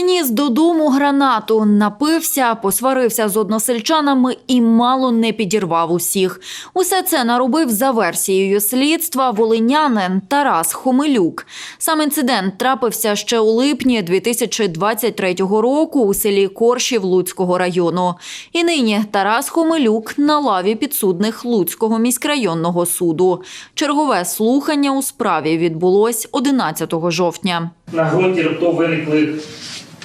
Приніс додому гранату, напився, посварився з односельчанами і мало не підірвав усіх. Усе це наробив за версією слідства волинянин Тарас Хомелюк. Сам інцидент трапився ще у липні 2023 року у селі Коршів Луцького району. І нині Тарас Хомелюк на лаві підсудних Луцького міськрайонного суду. Чергове слухання у справі відбулось 11 жовтня. На ґрунті раптово виникли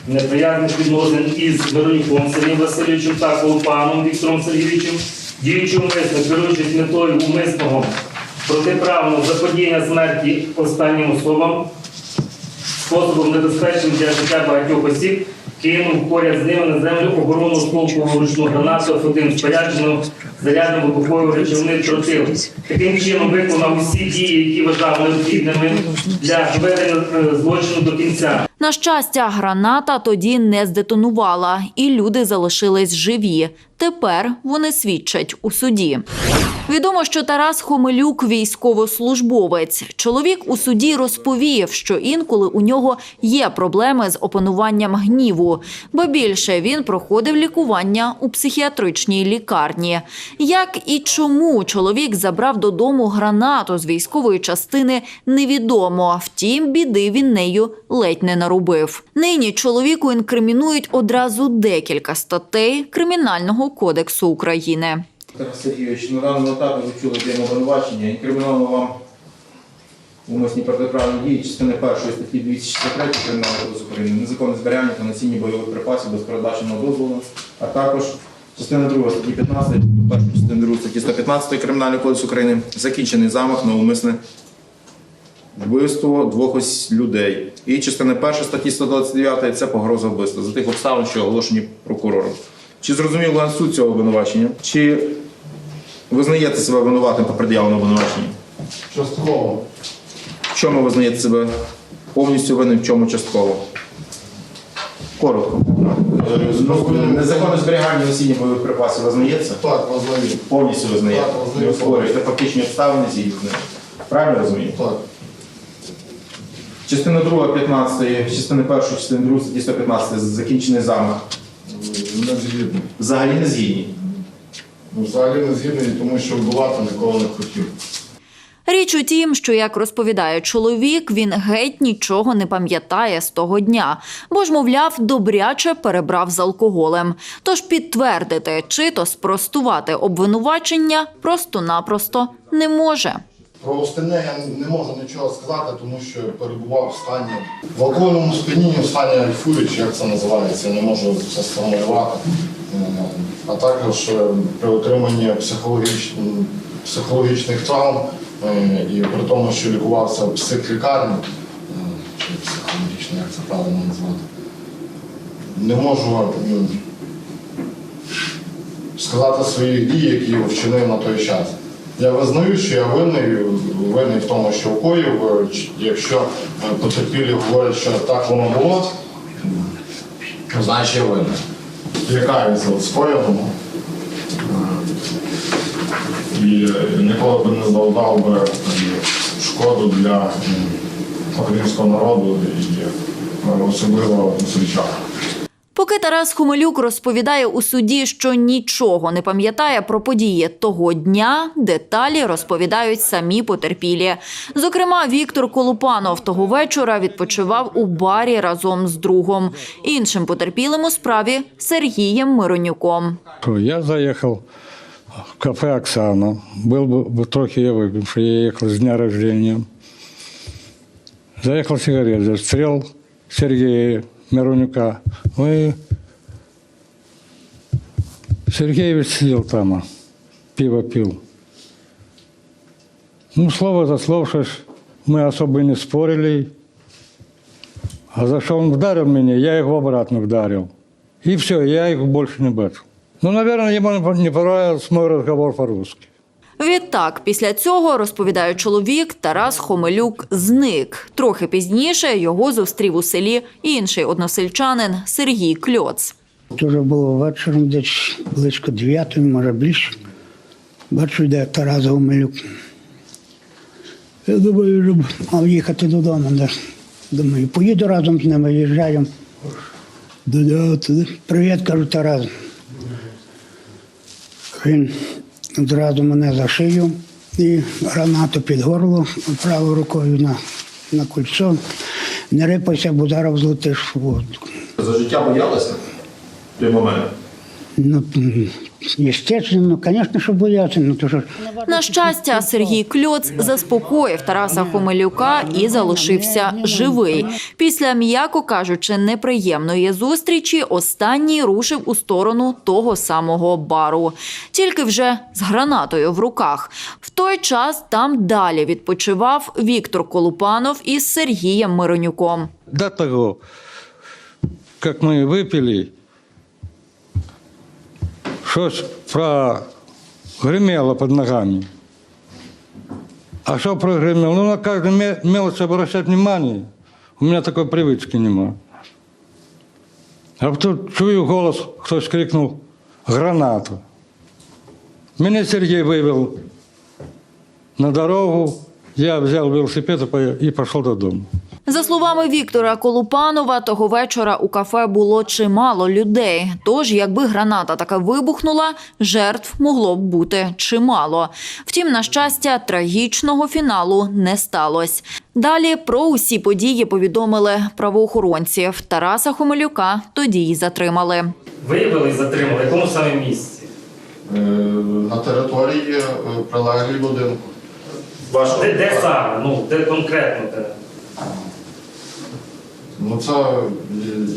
неприязних відносин із Вероніком Сергієм Васильовичем та Колупаном Віктором Сергійовичем, діючи умисно, керуючись метою умисного протиправного заподіяння смерті останнім особам, способом небезпечним для життя багатьох осіб, кинув поряд з ними на землю оборону осколкову ручну гранату F1 споряджену зарядом вибухової речовини тротил. Таким чином виконав усі дії, які вважав необхідними для доведення е, злочину до кінця. На щастя, граната тоді не здетонувала, і люди залишились живі. Тепер вони свідчать у суді. Відомо, що Тарас Хомелюк військовослужбовець. Чоловік у суді розповів, що інколи у нього є проблеми з опануванням гніву, бо більше він проходив лікування у психіатричній лікарні. Як і чому чоловік забрав додому гранату з військової частини, невідомо. Втім, біди він нею ледь не наробив. Нині чоловіку інкримінують одразу декілька статей Кримінального кодексу України. Тарас Сергійович, на даному етапі ви чули тему обвинувачення. Інкриміновано вам умисні протиправні дії частини першої статті 263 Кримінального кодексу України, незаконне зберігання та носіння бойових припасів без передбаченого дозволу, а також частина 2 статті 15, першу частину 2 статті 115 Кримінального кодексу України, закінчений замах на умисне вбивство двох ось людей. І частина перша статті 129 це погроза вбивства за тих обставин, що оголошені прокурором. Чи зрозумів вам суть цього обвинувачення? Чи визнаєте себе винуватим по пред'явленому обвинуваченні? Частково. В чому визнаєте себе повністю винним, в чому частково? Коротко. Ну, Незаконне зберігання носіння бойових припасів визнається? Так, вознаю. Повністю визнаєте? Так, визнаю. Ви створюєте фактичні обставини з ним. Правильно розумію? Так. Частина 2, 15, частина 1, частина 2, статті 115, закінчений замах. Взагалі не згідні. Ну, Взагалі не згідний, тому що вбивати ніколи не хотів. Річ у тім, що як розповідає чоловік, він геть нічого не пам'ятає з того дня, бо ж, мовляв, добряче перебрав з алкоголем. Тож підтвердити чи то спростувати обвинувачення просто-напросто не може. Про остальне я не можу нічого сказати, тому що перебував в стані в алкогольному сп'янінні, в стані альфуючи, як це називається, я не можу це сформулювати. А також е, при отриманні психологіч... психологічних травм е, і при тому, що лікувався в психлікарні, е, чи психологічно, як це правильно назвати, не можу сказати своїх дій, які вчинив на той час. Я визнаю, що я винний, винний в тому, що вкоїв. Якщо потерпілі говорять, що так воно було, значить я винний. Лякаюся от скоєного. Е, І ніколи б не завдав би е, шкоду для українського народу і е, особливо свічах. Поки Тарас Хомелюк розповідає у суді, що нічого не пам'ятає про події того дня, деталі розповідають самі потерпілі. Зокрема, Віктор Колупанов того вечора відпочивав у барі разом з другом. Іншим потерпілим у справі Сергієм Миронюком. Я заехал в кафе «Оксана». Был бы, бы трохи я выпил, что я ехал с дня рождения. Заехал сигарет, застрел Сергея Миронюка. Ой, Сергей ведь сидел там, а, пиво пил. Ну, слово за слово, мы особо не спорили. А за что он вдарил меня, я его обратно вдарил. И все, я их больше не бачу. Ну, наверное, ему не понравился мой разговор по-русски. Відтак, після цього, розповідає чоловік, Тарас Хомелюк зник. Трохи пізніше його зустрів у селі інший односельчанин Сергій Кльоц. Вже було вечором, десь близько дев'ятої, може більше. Бачу, йде Тарас Гомелюк. Я думаю, вже мав їхати додому. Да. Думаю, поїду разом з ними, туди. Привіт, кажу Тарас. Він одразу мене за шию і гранату під горло правою рукою на, на кольцо. Не рипайся, бо зараз злетиш в воду. За життя боялися в той момент? Ну, естественно, звісно, що бояться, ну то що. На щастя, Сергій Кльоц заспокоїв Тараса Хомелюка і залишився живий. Після, м'яко кажучи, неприємної зустрічі останній рушив у сторону того самого бару, тільки вже з гранатою в руках. В той час там далі відпочивав Віктор Колупанов із Сергієм Миронюком. До того, как мы выпили, щось прогремело под ногами. А що прогремело? Ну, на кожну мелочь обращать внимание. У мене такої привички немає. А тут чую голос, хтось крикнув гранату. Меня Сергей вывел на дорогу, я взял велосипед і пішов додому. За словами Віктора Колупанова, того вечора у кафе було чимало людей. Тож, якби граната така вибухнула, жертв могло б бути чимало. Втім, на щастя, трагічного фіналу не сталося. Далі про усі події повідомили правоохоронців. Тараса Хомелюка тоді й затримали. Виявили і затримали, в якому саме місці? Е, На території е, прилеглій будинку. Де, де саме? Ну, де конкретно де? Ну це, е,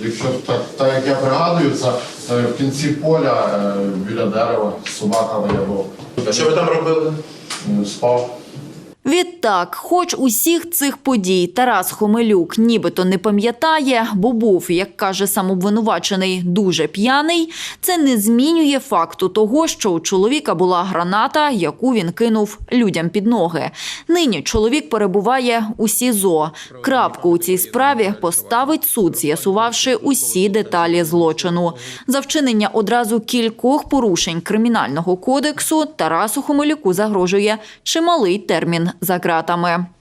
якщо так, так як я пригадую, це е, в кінці поля е, біля дерева собака виявила. А що ви там робили? Спав. Спав. Відтак, хоч усіх цих подій Тарас Хомелюк нібито не пам'ятає, бо був, як каже сам обвинувачений, дуже п'яний, це не змінює факту того, що у чоловіка була граната, яку він кинув людям під ноги. Нині чоловік перебуває у СІЗО. Крапку у цій справі поставить суд, з'ясувавши усі деталі злочину. За вчинення одразу кількох порушень кримінального кодексу Тарасу Хомелюку загрожує чималий термін за ґратами.